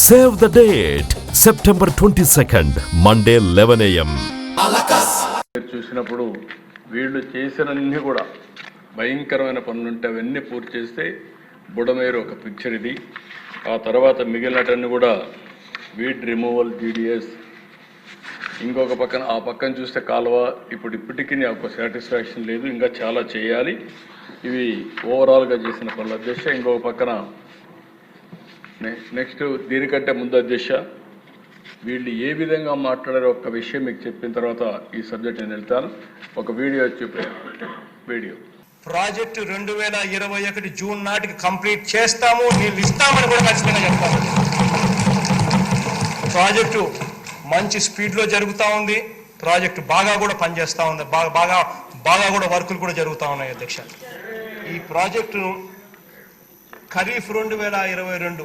Save the date September twenty second Monday eleven AM మీరు చూసినప్పుడు వీళ్ళు చేసినన్ని కూడా భయంకరమైన పనులుంటే అవన్నీ పూర్తి చేస్తే బుడమేరు ఒక పిక్చర్ ఇది. ఆ తర్వాత మిగిలినటన్ని కూడా వీడ్ రిమూవల్ జీడిఎస్ ఇంకొక పక్కన ఆ పక్కన చూస్తే కాలువ ఇప్పుడు ఇప్పటికీ నాకు సాటిస్ఫాక్షన్ లేదు. ఇంకా చాలా చేయాలి. ఇవి ఓవరాల్గా చేసిన పనుల. అధ్యక్ష ఇంకొక పక్కన నెక్స్ట్ దీనికంటే ముందు అధ్యక్ష వీళ్ళు ఏ విధంగా మాట్లాడారో ఒక విషయం మీకు చెప్పిన తర్వాత ఈ సబ్జెక్ట్ నేను వెళ్తాను. ఒక వీడియో చూపే వీడియో. ప్రాజెక్టు రెండు వేల ఇరవై ఒకటి జూన్ నాటికి కంప్లీట్ చేస్తాము నీళ్ళు ఇస్తామని కూడా ఖచ్చితంగా చెప్తాము ప్రాజెక్టు మంచి స్పీడ్లో జరుగుతూ ఉంది ప్రాజెక్టు బాగా కూడా పనిచేస్తూ ఉంది బాగా బాగా బాగా కూడా వర్కులు కూడా జరుగుతూ ఉన్నాయి అధ్యక్ష. ఈ ప్రాజెక్టును ఖరీఫ్ రెండు వేల ఇరవై రెండు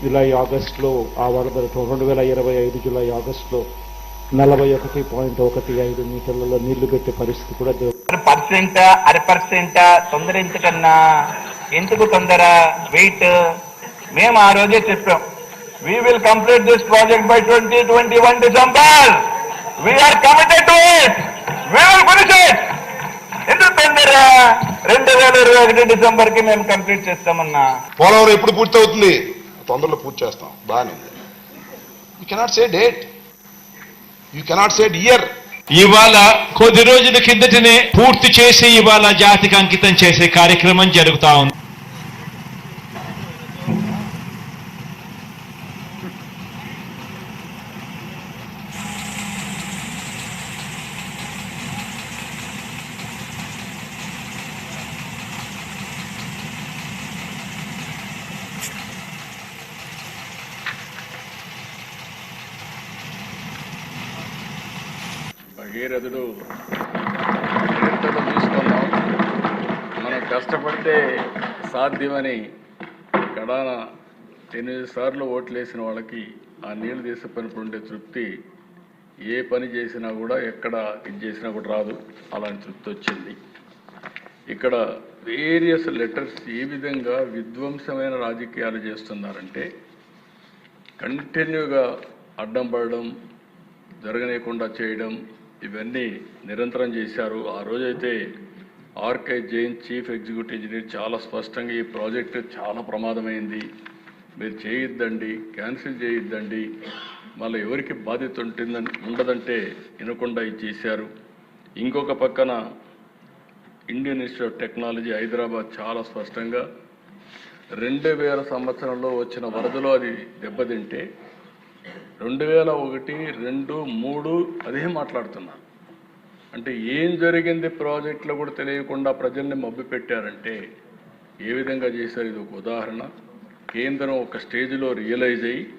జూలై ఆగస్టులో ఆ వరదలతో రెండు వేల ఇరవై ఐదు జూలై ఆగస్టులో నలభై ఒకటి పాయింట్ ఒకటి ఐదు మీటర్లలో నీళ్ళు పెట్టే పరిస్థితి కూడా పర్సెంట్ అర పర్సెంట్ తొందర ఎందుకన్నా ఎందుకు తొందర? వెయిట్. మేము ఆ రోజే చెప్పాం. We will complete this project by twenty twenty one December we are committed to it we will finish it ఎందుకు తొందర? రెండు వేల ఇరవై ఒకటి డిసెంబర్కి మేము కంప్లీట్ చేస్తామన్నా. పోలవరం ఎప్పుడు పూర్తి అవుతుంది తొందరలో పూర్తి చేస్తాం. బాగానే ఉంది. You cannot say date you cannot say year ఇవాళ కొద్ది రోజుల కిందటనే పూర్తి చేసి ఇవాళ జాతికి అంకితం చేసే కార్యక్రమం జరుగుతా ఉంది. భగీరథుడు తీసుకున్నాం మనం కష్టపడితే సాధ్యమని కడాన ఎనిమిది సార్లు ఓట్లేసిన వాళ్ళకి ఆ నీళ్ళు తీసే పని ఉండే తృప్తి ఏ పని చేసినా కూడా ఎక్కడ ఇది చేసినా కూడా రాదు. అలాంటి తృప్తి వచ్చింది. ఇక్కడ వేరియస్ లెటర్స్ ఏ విధంగా విధ్వంసమైన రాజకీయాలు చేస్తున్నారంటే కంటిన్యూగా అడ్డం పడడం జరగనీయకుండా చేయడం ఇవన్నీ నిరంతరం చేశారు. ఆ రోజైతే RK Jain chief executive engineer చాలా స్పష్టంగా ఈ ప్రాజెక్ట్ చాలా ప్రమాదమైంది. మీరు చేయొద్దండి క్యాన్సిల్ చేయొద్దండి. మళ్ళీ ఎవరికి బాధ్యత ఉంటుందని ఉండదంటే వినకుండా ఇది చేశారు. ఇంకొక పక్కన Indian Institute of Technology Hyderabad చాలా స్పష్టంగా రెండు వేల సంవత్సరంలో వచ్చిన వరదలో అది దెబ్బతింటే రెండు వేల ఒకటి రెండు మూడు అదే మాట్లాడుతున్నా. అంటే ఏం జరిగింది ప్రాజెక్టులో కూడా తెలియకుండా ప్రజల్ని మబ్బు పెట్టారంటే ఏ విధంగా చేశారు? ఇది ఒక ఉదాహరణ. కేంద్రం ఒక స్టేజ్లో రియలైజ్ అయ్యి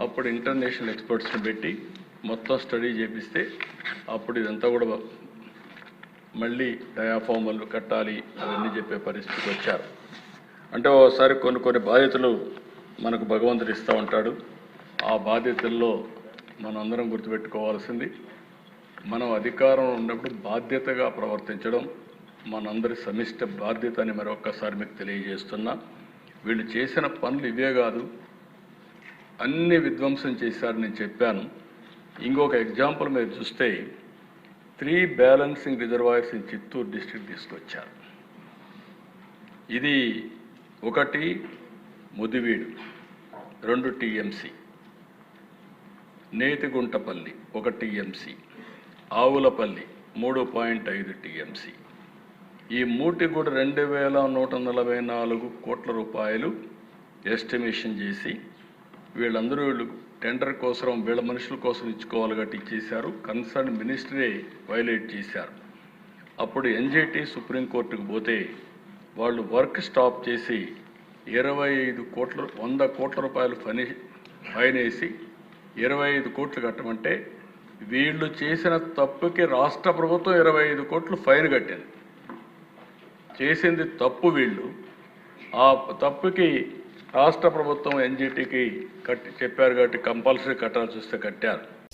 అప్పుడు ఇంటర్నేషనల్ ఎక్స్పర్ట్స్ని పెట్టి మొత్తం స్టడీ చేపిస్తే అప్పుడు ఇదంతా కూడా మళ్ళీ డయాఫార్మల్ కట్టాలి అవన్నీ చెప్పే పరిస్థితికి వచ్చారు. అంటే ఒకసారి కొన్ని కొన్ని బాధ్యతలు మనకు భగవంతుడు ఇస్తూ ఉంటాడు. ఆ బాధ్యతల్లో మనందరం గుర్తుపెట్టుకోవాల్సింది. మనం అధికారంలో ఉన్నప్పుడు బాధ్యతగా ప్రవర్తించడం మనందరి సమిష్ట బాధ్యత అని మరొక్కసారి మీకు తెలియజేస్తున్నా. వీళ్ళు చేసిన పనులు ఇవే కాదు అన్ని విధ్వంసం చేశారని నేను చెప్పాను. ఇంకొక ఎగ్జాంపుల్ మీరు చూస్తే three balancing reservoirs in Chittoor district తీసుకొచ్చారు. ఇది ఒకటి ముదివీడు రెండు టీఎంసీ. నేతిగుంటపల్లి ఒక టీఎంసీ. ఆవులపల్లి మూడు పాయింట్ ఐదు టీఎంసీ. ఈ మూటి కూడా రెండు వేల నూట నలభై నాలుగు కోట్ల రూపాయలు ఎస్టిమేషన్ చేసి వీళ్ళందరూ వీళ్ళు టెండర్ కోసం వీళ్ళ మనుషుల కోసం ఇచ్చుకోవాలి గట్టి ఇచ్చేశారు. కన్సర్న్ మినిస్టరే వైలేట్ చేశారు. అప్పుడు ఎన్జిటి సుప్రీంకోర్టుకు పోతే వాళ్ళు వర్క్ స్టాప్ చేసి ఇరవై ఐదు కోట్ల వంద కోట్ల రూపాయలు ఫని ఫైన్ వేసి ఇరవై ఐదు కోట్లు కట్టమంటే వీళ్ళు చేసిన తప్పుకి రాష్ట్ర ప్రభుత్వం ఇరవై ఐదు కోట్లు ఫైన్ కట్టింది. చేసింది తప్పు వీళ్ళు. ఆ తప్పుకి రాష్ట్ర ప్రభుత్వం ఎన్జిటికి కట్టి చెప్పారు కాబట్టి కంపల్సరీ కట్టాల్సి వస్తే కట్టారు.